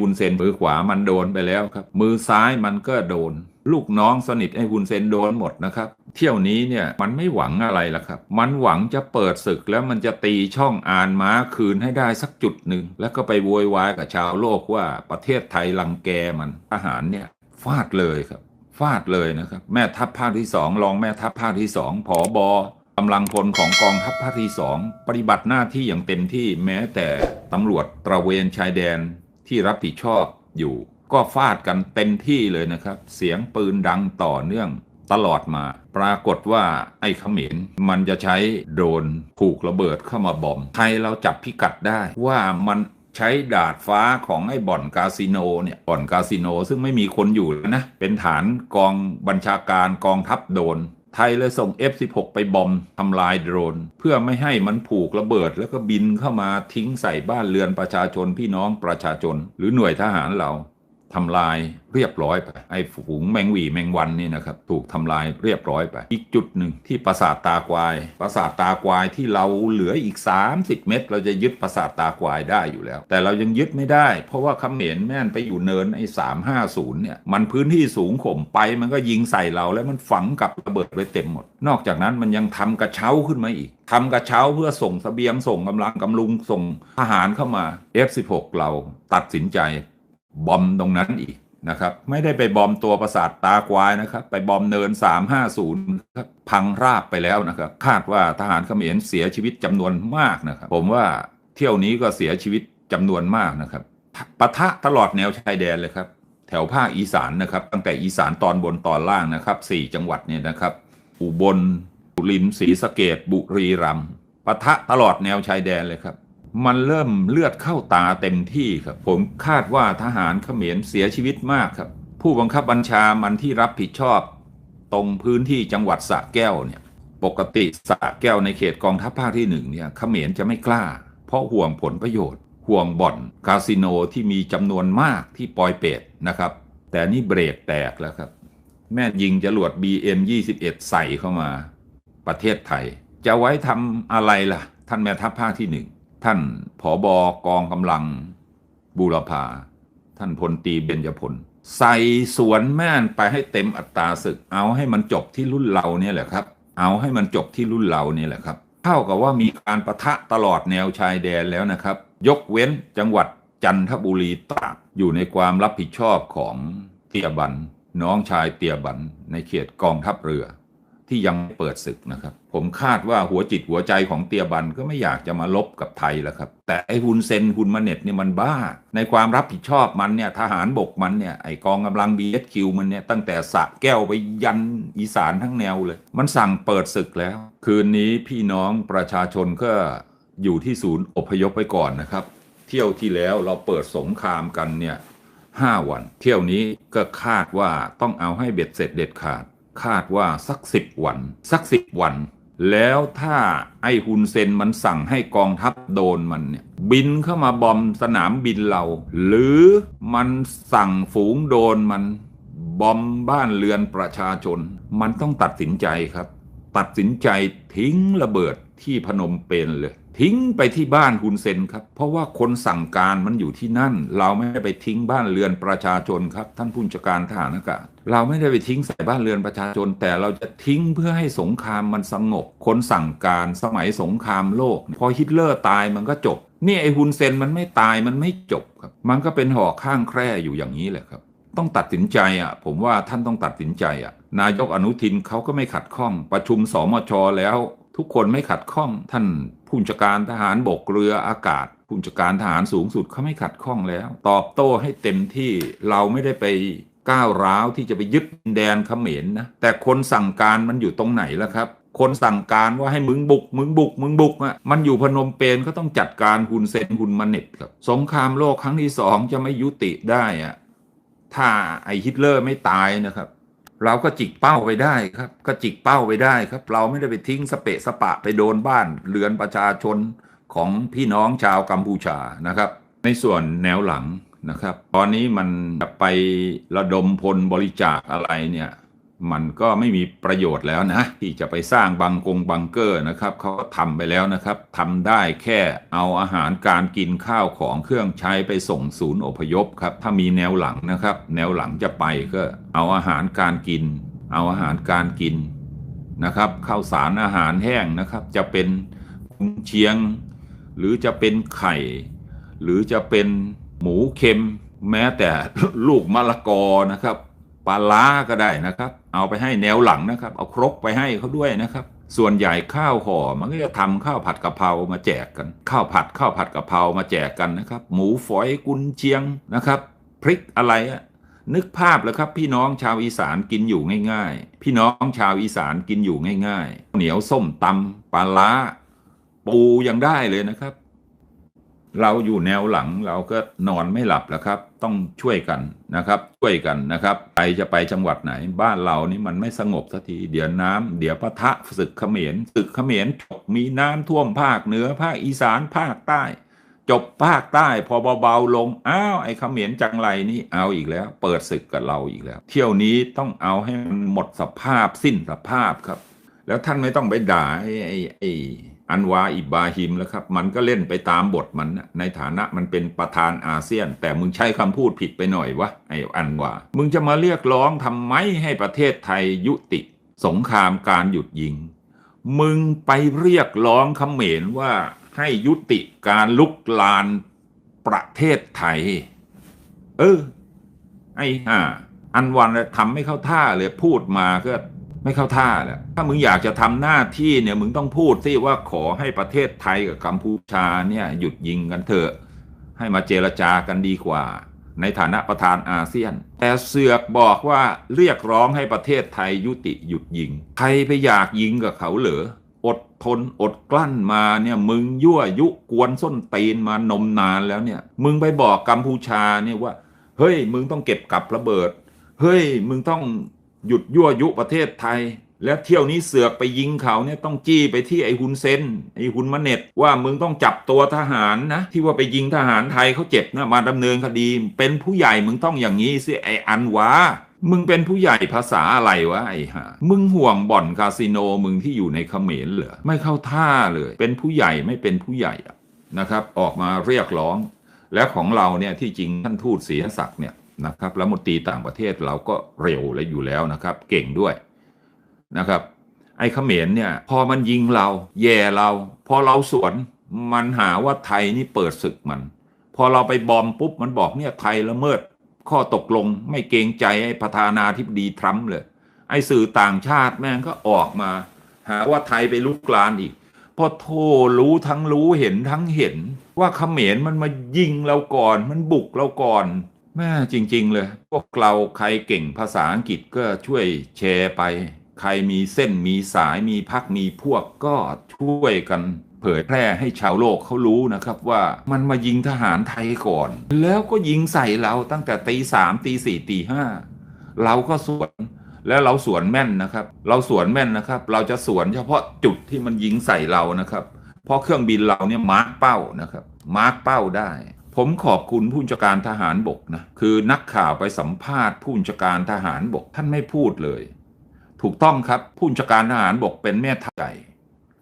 ฮุนเซนมือขวามันโดนไปแล้วครับ มือซ้ายมันก็โดน ลูกน้องสนิทไอ้ฮุนเซนโดนหมดนะครับ เที่ยวนี้เนี่ยมันไม่หวังอะไรละครับ มันหวังจะเปิดศึกแล้วมันจะตีช่องอ่านม้าคืนให้ได้สักจุดหนึ่ง แล้วก็ไปโวยวายกับชาวโลกว่าประเทศไทยลังแกมันทหารเนี่ยฟาดเลยครับ ฟาดเลยนะครับ แม่ทัพภาคที่สองรองแม่ทัพภาคที่สองผอบอกำลังพลของกองทัพภาคที่สองปฏิบัติหน้าที่อย่างเต็มที่แม้แต่ตำรวจตระเวนชายแดน ที่รับผิดชอบอยู่ ก็ฟาดกันเต็มที่เลยนะครับ เสียงปืนดังต่อเนื่องตลอดมา ปรากฏว่าไอ้ขมรมันจะใช้โดรนผูกระเบิดเข้ามาบอมไทยเราจับพิกัดได้ว่ามันใช้ดาดฟ้าของไอ้บ่อนคาสิโนเนี่ยบ่อนคาสิโนซึ่งไม่มีคนอยู่แล้วนะ เป็นฐานกองบัญชาการกองทัพโดรน ไทยเลยส่ง F16 ไปบอมทำลายโดรน เพื่อไม่ให้มันผูกระเบิด แล้วก็บินเข้ามาทิ้งใส่บ้านเรือนประชาชนพี่น้องประชาชน หรือหน่วยทหารเรา ทำลายเรียบร้อยไปไอ้ฝูงแมงวีแมงวันนี่นะครับถูกทำลายเรียบร้อยไป อีกจุดหนึ่งที่ปราสาทตากวาย ปราสาทตากวายที่เราเหลืออีก 30 เมตร เราจะยึดปราสาทตากวายได้อยู่แล้ว แต่เรายังยึดไม่ได้ เพราะว่าคำเขมรแม่นไปอยู่เนินไอ้350เนี่ยมันพื้นที่สูงข่มไปมันก็ยิงใส่เราแล้วมันฝังกับระเบิดไว้เต็มหมด นอกจากนั้นมันยังทำกระเช้าขึ้นมาอีกทำกระเช้าเพื่อส่งเสบียงส่งกำลังกำลุงส่งทหารเข้ามา F16 เราตัดสินใจ บอมตรงนั้นอีกนะครับ ไม่ได้ไปบอมตัวประสาทตาควายนะครับ ไปบอมเนิน 350ครับพังราบไปแล้วนะครับ คาดว่าทหารเขมรเสียชีวิตจำนวนมากนะครับ ผมว่าเที่ยวนี้ก็เสียชีวิตจำนวนมากนะครับปะทะตลอดแนวชายแดนเลยครับ แถวภาคอีสานนะครับ ตั้งแต่อีสานตอนบนตอนล่างนะครับสี่จังหวัดเนี่ยนะครับ อุบลสุรินทร์ศรีสะเกดบุรีรัมย์ปะทะตลอดแนวชายแดนเลยครับ มันเริ่มเลือดเข้าตาเต็มที่ครับ ผมคาดว่าทหารเขมรเสียชีวิตมากครับ ผู้บังคับบัญชามันที่รับผิดชอบ ตรงพื้นที่จังหวัดสระแก้วเนี่ย ปกติสระแก้วในเขตกองทัพภาคที่หนึ่งเนี่ยเขมรจะไม่กล้า เพราะห่วงผลประโยชน์ ห่วงบ่อนคาสิโนที่มีจำนวนมากที่ปอยเปตนะครับ แต่นี่เบรกแตกแล้วครับ แม่ยิงจรวด BM 21 ใส่เข้ามา ประเทศไทย จะไว้ทำอะไรล่ะ ท่านแม่ทัพภาคที่หนึ่ง ท่านผอบอกองกำลังบูรพา ท่านพลตีเบญจพล ใส่สวนแม่นไปให้เต็มอัตราศึก เอาให้มันจบที่รุ่นเราเนี่ยแหละครับ เอาให้มันจบที่รุ่นเราเนี่ยแหละครับ เท่ากับว่ามีการประทะตลอดแนวชายแดนแล้วนะครับ ยกเว้นจังหวัดจันทบุรีตราดอยู่ในความรับผิดชอบของเตียบัน น้องชายเตียบันในเขตกองทัพเรือ ที่ยังเปิดศึกนะครับ ผมคาดว่าหัวจิตหัวใจของเตียบันก็ไม่อยากจะมาลบกับไทยแล้วครับ แต่ไอ้ฮุนเซนฮุนมาเน็ตเนี่ยมันบ้า ในความรับผิดชอบมันเนี่ยทหารบกมันเนี่ยไอกองกำลัง BSQ มันเนี่ยตั้งแต่สะแก้วไปยันอีสานทั้งแนวเลย มันสั่งเปิดศึกแล้ว คืนนี้พี่น้องประชาชนก็อยู่ที่ศูนย์อพยพไปก่อนนะครับ เที่ยวที่แล้วเราเปิดสงครามกันเนี่ยห้าวัน เที่ยวนี้ก็คาดว่าต้องเอาให้เบ็ดเสร็จเด็ดขาด คาดว่าสักสิบวัน สักสิบวัน แล้วถ้าไอ้ฮุนเซนมันสั่งให้กองทัพโดนมันเนี่ยบินเข้ามาบอมสนามบินเรา หรือมันสั่งฝูงโดนมันบอมบ้านเรือนประชาชน มันต้องตัดสินใจครับ ตัดสินใจทิ้งระเบิดที่พนมเปญเลย ทิ้งไปที่บ้านฮุนเซนครับ เพราะว่าคนสั่งการมันอยู่ที่นั่น เราไม่ได้ไปทิ้งบ้านเรือนประชาชนครับ ท่านผู้บัญชาการทหารอากาศเราไม่ได้ไปทิ้งใส่บ้านเรือนประชาชน แต่เราจะทิ้งเพื่อให้สงครามมันสงบ คนสั่งการสมัยสงครามโลก พอฮิตเลอร์ตายมันก็จบ นี่ไอ้ฮุนเซนมันไม่ตายมันไม่จบครับ มันก็เป็นห่อข้างแคร่อยู่อย่างนี้แหละครับ ต้องตัดสินใจอะ ผมว่าท่านต้องตัดสินใจอะ นายกอนุทินเขาก็ไม่ขัดข้อง ประชุมสมชแล้ว ทุกคนไม่ขัดข้องท่านผู้บัญชาการทหารบกเรืออากาศผู้บัญชาการทหารสูงสุดเขาไม่ขัดข้องแล้ว ตอบโต้ให้เต็มที่เราไม่ได้ไปก้าวร้าวที่จะไปยึดดินแดนเขมรนะแต่คนสั่งการมันอยู่ตรงไหนล่ะครับ คนสั่งการว่าให้มึงบุก มึงบุก มึงบุกอะมันอยู่พนมเปญก็ต้องจัดการฮุนเซนฮุนมาเน็ตครับสงครามโลกครั้งที่สองจะไม่ยุติได้อะถ้าไอฮิตเลอร์ไม่ตายนะครับ เราก็จิกเป้าไปได้ครับ ก็จิกเป้าไปได้ครับ เราไม่ได้ไปทิ้งสเปะสปะไปโดนบ้านเรือนประชาชนของพี่น้องชาวกัมพูชานะครับ ในส่วนแนวหลังนะครับ ตอนนี้มันไประดมพลบริจาคอะไรเนี่ย มันก็ไม่มีประโยชน์แล้วนะ ที่จะไปสร้างบังกงบังเกอร์นะครับเขาก็ทำไปแล้วนะครับทำได้แค่เอาอาหารการกินข้าวของเครื่องใช้ไปส่งศูนย์อพยพครับถ้ามีแนวหลังนะครับ แนวหลังจะไปก็เอาอาหารการกิน เอาอาหารการกินนะครับข้าวสารอาหารแห้งนะครับ จะเป็นกุนเชียง หรือจะเป็นไข่ หรือจะเป็นหมูเค็มแม้แต่ลูกมะละกอนะครับ ปลาล้าก็ได้นะครับ เอาไปให้แนวหลังนะครับ เอาครกไปให้เขาด้วยนะครับ ส่วนใหญ่ข้าวห่อมันก็จะทำข้าวผัดกะเพรามาแจกกันข้าวผัดข้าวผัดกะเพรามาแจกกันนะครับ หมูฝอยกุนเชียงนะครับ พริกอะไรอะนึกภาพแล้วครับ พี่น้องชาวอีสานกินอยู่ง่าย ๆ พี่น้องชาวอีสานกินอยู่ง่าย ๆ เหนียวส้มตำปลาล้า ปูยังได้เลยนะครับ เราอยู่แนวหลังเราก็นอนไม่หลับแล้วครับ ต้องช่วยกันนะครับ ช่วยกันนะครับไปจะไปจังหวัดไหน บ้านเรานี่มันไม่สงบสักทีเดี๋ยวน้ำเดี๋ยวปะทะศึกเขมรศึกเขมรจบมีน้ำท่วมภาคเหนือภาคอีสานภาคใต้ จบภาคใต้พอเบาๆลงอ้าวไอ้เขมรจังไรนี่เอาอีกแล้ว เปิดศึกกับเราอีกแล้ว เที่ยวนี้ต้องเอาให้มันหมดสภาพสิ้นสภาพครับ แล้วท่านไม่ต้องไปด่าไอ้ไอ้ อันวาอิบราฮิมแล้วครับ มันก็เล่นไปตามบทมันนะในฐานะมันเป็นประธานอาเซียน แต่มึงใช้คำพูดผิดไปหน่อยวะไอ้อันวา มึงจะมาเรียกร้องทำไมให้ประเทศไทยยุติ สงครามการหยุดยิง มึงไปเรียกร้องเขมรว่าให้ยุติการลุกลานประเทศไทย เออ ไอ้ห่าอันวันทำไม่เข้าท่าเลยพูดมาก็ ไม่เข้าท่าแหละถ้ามึงอยากจะทำหน้าที่เนี่ยมึงต้องพูดสิว่าขอให้ประเทศไทยกับกัมพูชาเนี่ยหยุดยิงกันเถอะ ให้มาเจรจากันดีกว่า ในฐานะประธานอาเซียน แต่เสือกบอกว่าเรียกร้องให้ประเทศไทยยุติหยุดยิง ใครไปอยากยิงกับเขาเหรออดทนอดกลั้นมาเนี่ยมึงยั่วยุกวนส้นตีนมานมนานแล้วเนี่ย มึงไปบอกกัมพูชาเนี่ยว่า เฮ้ย มึงต้องเก็บกับระเบิด เฮ้ย มึงต้อง หยุดยั่วยุประเทศไทย แล้วเที่ยวนี้เสือกไปยิงเขาเนี่ยต้องจี้ไปที่ไอ้ฮุนเซนไอ้ฮุนมะเน็ตว่ามึงต้องจับตัวทหารนะ ที่ว่าไปยิงทหารไทยเขาเจ็บนะมาดำเนินคดี เป็นผู้ใหญ่มึงต้องอย่างนี้สิไอ้อันวะมึงเป็นผู้ใหญ่ภาษาอะไรวะไอ้ห่ามึงห่วงบ่อนคาสิโนมึงที่อยู่ในเขมรเหรอไม่เข้าท่าเลย เป็นผู้ใหญ่ไม่เป็นผู้ใหญ่อะนะครับ ออกมาเรียกร้อง และของเราเนี่ยที่จริงท่านทูตศรีศักดิ์เนี่ย นะครับแล้วมนตรีต่างประเทศเราก็เร็วและอยู่แล้วนะครับ เก่งด้วยนะครับ ไอ้เขมรเนี่ย พอมันยิงเราแย่เรา พอเราสวนมันหาว่าไทยนี่เปิดศึกมัน พอเราไปบอมปุ๊บมันบอกเนี่ยไทยละเมิด ข้อตกลงไม่เกรงใจไอ้ประธานาธิบดีทรัมป์เลย ไอ้สื่อต่างชาติแม่งก็ออกมา หาว่าไทยไปลุกลานอีกพอโทรู้ทั้งรู้เห็นทั้งเห็น ว่าเขมรมันมายิงเราก่อน มันบุกเราก่อน แม่จริง ๆ เลย พวกเราใครเก่งภาษาอังกฤษก็ช่วยแชร์ไป ใครมีเส้นมีสายมีพักมีพวกก็ช่วยกันเผยแพร่ให้ชาวโลกเขารู้นะครับว่ามันมายิงทหารไทยก่อน แล้วก็ยิงใส่เราตั้งแต่ตีสามตีสี่ตีห้าเราก็สวนแล้วเราสวนแม่นนะครับ เราสวนแม่นนะครับ เราจะสวนเฉพาะจุดที่มันยิงใส่เรานะครับ เพราะเครื่องบินเราเนี่ยมาร์กเป้านะครับมาร์กเป้าได้ ผมขอบคุณผู้จัดการทหารบกนะคือนักข่าวไปสัมภาษณ์ผู้จัดการทหารบกท่านไม่พูดเลย ถูกต้องครับผู้จัดการทหารบกเป็นแม่ทัพใหญ่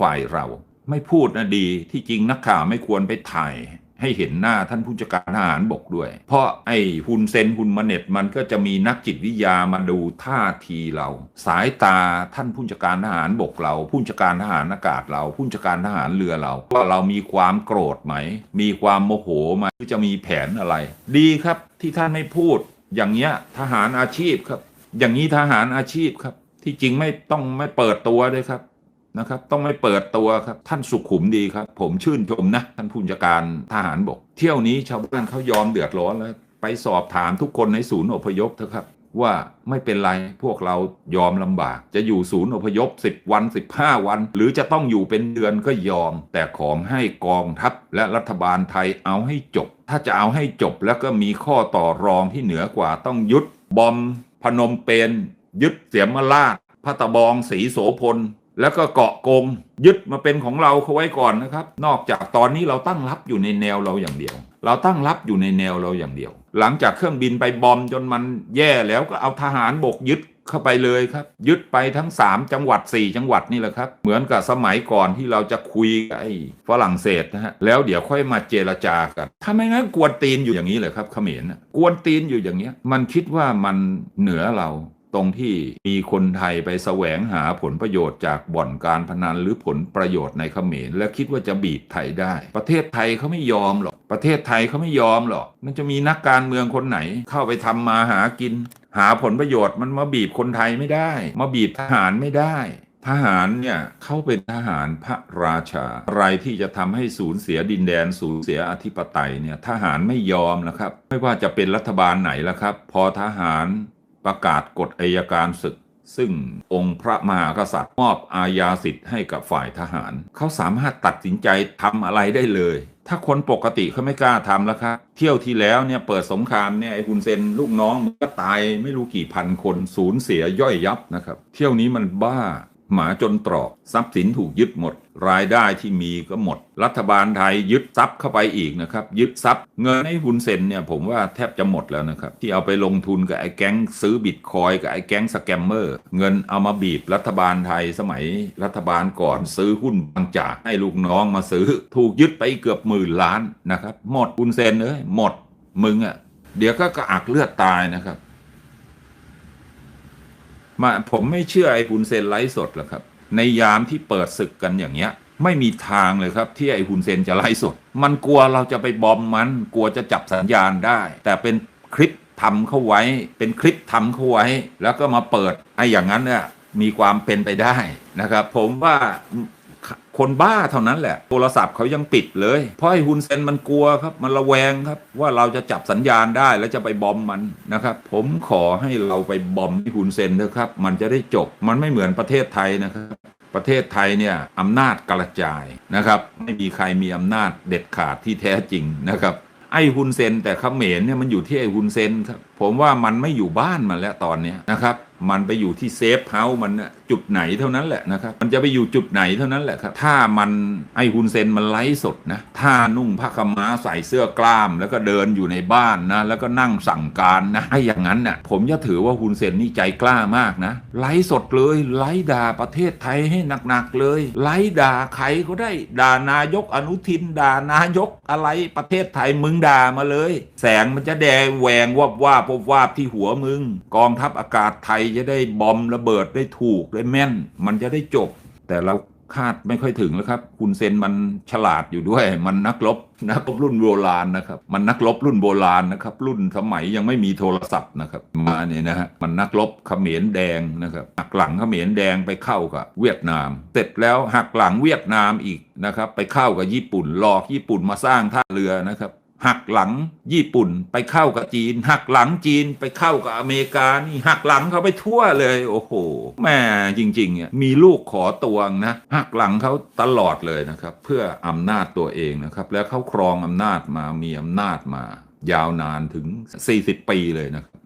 ฝ่ายเรา ไม่พูดนะดีที่จริงนักข่าวไม่ควรไปถ่าย ให้เห็นหน้าท่านผู้จัดการทหารบกด้วย เพราะไอ้ฮุนเซนฮุนมาเน็ตมันก็จะมีนักจิตวิทยามาดูท่าทีเรา สายตาท่านผู้จัดการทหารบกเรา ผู้จัดการทหารอากาศเรา ผู้จัดการทหารเรือเรา ว่าเรามีความโกรธไหม มีความโมโหไหมหรือจะมีแผนอะไร ดีครับที่ท่านไม่พูด อย่างเงี้ยทหารอาชีพครับ อย่างนี้ทหารอาชีพครับ ที่จริงไม่ต้องไม่เปิดตัวด้วยครับ นะครับ ต้องไม่เปิดตัวครับ ท่านสุขุมดีครับ ผมชื่นชมนะ ท่านผู้จัดการทหารบก เที่ยวนี้ชาวบ้านเขายอมเดือดร้อนแล้ว ไปสอบถามทุกคนในศูนย์อพยพเถอะครับ ว่าไม่เป็นไรพวกเรายอมลำบาก จะอยู่ศูนย์อพยพ 10 วัน 15 วัน หรือจะต้องอยู่เป็นเดือนก็ยอม แต่ขอให้กองทัพและรัฐบาลไทยเอาให้จบ ถ้าจะเอาให้จบแล้วก็มีข้อต่อรองที่เหนือกว่าต้องยุดบอมพนมเปญยึดเสียมราชพัตะบองศรีโสพล แล้วก็เกาะกงยึดมาเป็นของเราเขาไว้ก่อนนะครับ นอกจากตอนนี้เราตั้งรับอยู่ในแนวเราอย่างเดียว เราตั้งรับอยู่ในแนวเราอย่างเดียว หลังจากเครื่องบินไปบอมจนมันแย่แล้วก็เอาทหารบกยึดเข้าไปเลยครับ ยึดไปทั้ง 3 จังหวัด 4 จังหวัดนี่แหละครับ เหมือนกับสมัยก่อนที่เราจะคุยกับไอ้ฝรั่งเศสนะฮะแล้วเดี๋ยวค่อยมาเจรจากันถ้าไม่งั้นกวนตีนอยู่อย่างนี้เลยครับเขมรนกวนตีนอยู่อย่างเงี้ยมันคิดว่ามันเหนือเรา ตรงที่มีคนไทยไปแสวงหาผลประโยชน์จากบ่อนการพนันหรือผลประโยชน์ในเขมรและคิดว่าจะบีบไทยได้ ประเทศไทยเขาไม่ยอมหรอก ประเทศไทยเขาไม่ยอมหรอก มันจะมีนักการเมืองคนไหน เข้าไปทำมาหากิน หาผลประโยชน์มันมาบีบคนไทยไม่ได้ มาบีบทหารไม่ได้ทหารเนี่ยเขาเป็นทหารพระราชา อะไรที่จะทำให้สูญเสียดินแดนสูญเสียอธิปไตยเนี่ยทหารไม่ยอมนะครับ ไม่ว่าจะเป็นรัฐบาลไหนละครับ พอทหาร ประกาศกฎอัยการศึก ซึ่งองค์พระมหากษัตริย์มอบอาญาสิทธิ์ให้กับฝ่ายทหาร เขาสามารถตัดสินใจทำอะไรได้เลย ถ้าคนปกติเขาไม่กล้าทำแล้วครับ เที่ยวที่แล้วเนี่ยเปิดสงครามเนี่ยไอ้คุณเซนลูกน้องมันก็ตายไม่รู้กี่พันคนสูญเสียย่อยยับนะครับ เที่ยวนี้มันบ้า หมาจนตรอกทรัพย์สินถูกยึดหมด รายได้ที่มีก็หมด รัฐบาลไทยยึดทรัพย์เข้าไปอีกนะครับ ยึดทรัพย์เงินให้ฮุนเซนเนี่ยผมว่าแทบจะหมดแล้วนะครับ ที่เอาไปลงทุนกับไอ้แก๊งซื้อบิตคอยกับไอ้แก๊งสแกมเมอร์ เงินเอามาบีบรัฐบาลไทยสมัยรัฐบาลก่อนซื้อหุ้นบางจากให้ลูกน้องมาซื้อ ถูกยึดไปเกือบหมื่นล้านนะครับหมดฮุนเซนเอ้ยหมดมึงอะ่ะเดี๋ยวก็กระอักเลือดตายนะครับ มาผมไม่เชื่อไอ้ฮุนเซนไลฟ์สดหรอกครับ ในยามที่เปิดศึกกันอย่างเงี้ย ไม่มีทางเลยครับ ที่ไอ้ฮุนเซนจะไลฟ์สด มันกลัวเราจะไปบอมมัน กลัวจะจับสัญญาณได้ แต่เป็นคลิปทำเข้าไว้ เป็นคลิปทำเข้าไว้ แล้วก็มาเปิดไอ้อย่างนั้นเนี่ยมีความเป็นไปได้นะครับ ผมว่า คนบ้าเท่านั้นแหละ โทรศัพท์เขายังปิดเลย เพราะไอ้ฮุนเซนมันกลัวครับ มันระแวงครับ ว่าเราจะจับสัญญาณได้แล้วจะไปบอมมันนะครับ ผมขอให้เราไปบอมที่ฮุนเซนเถอะครับ มันจะได้จบ มันไม่เหมือนประเทศไทยนะครับประเทศไทยเนี่ยอำนาจกระจายนะครับ ไม่มีใครมีอำนาจเด็ดขาดที่แท้จริงนะครับ ไอ้ฮุนเซนแต่เขมรเนี่ยมันอยู่ที่ไอ้ฮุนเซนครับ ผมว่ามันไม่อยู่บ้านมันแล้วตอนนี้นะครับ มันไปอยู่ที่เซฟเฮาส์มันน่ะจุดไหนเท่านั้นแหละนะครับ มันจะไปอยู่จุดไหนเท่านั้นแหละครับ ถ้ามันไอฮุนเซนมันไลฟ์สดนะ ถ้านุ่งผ้าขม้าใส่เสื้อกล้าม แล้วก็เดินอยู่ในบ้านนะ แล้วก็นั่งสั่งการนะไอ้อย่างนั้นน่ะ ผมจะถือว่าฮุนเซนนี่ใจกล้ามากนะ ไลฟ์สดเลย ไลฟ์ด่าประเทศไทยให้หนักๆเลย ไลฟ์ด่าใครก็ได้ ด่านายกอนุทิน ด่านายกอะไรประเทศไทยมึงด่ามาเลย แสงมันจะแดงแหวงวาบวาบวบวาบที่หัวมึง กองทัพอากาศไทยจะได้บอมระเบิดได้ถูกได้แม่น มันจะได้จบ แต่เราคาดไม่ค่อยถึงแล้วครับ คุณเซนมันฉลาดอยู่ด้วย มันนักรบนักรบรุ่นโบราณนะครับ มันนักรบรุ่นโบราณนะครับ รุ่นสมัยยังไม่มีโทรศัพท์นะครับ มาเนี่ยนะฮะ มันนักรบเขมรแดงนะครับหักหลังเขมรแดงไปเข้ากับเวียดนาม เสร็จแล้วหักหลังเวียดนามอีกนะครับ ไปเข้ากับญี่ปุ่นหลอกญี่ปุ่นมาสร้างท่าเรือนะครับ หักหลังญี่ปุ่นไปเข้ากับจีน หักหลังจีนไปเข้ากับอเมริกานี่หักหลังเขาไปทั่วเลย โอ้โหแม่จริงๆเนี่ยมีลูกขอตวงนะหักหลังเขาตลอดเลยนะครับ เพื่ออำนาจตัวเองนะครับ แล้วเขาครองอำนาจมามีอำนาจมายาวนานถึง 40 ปีเลยนะครับ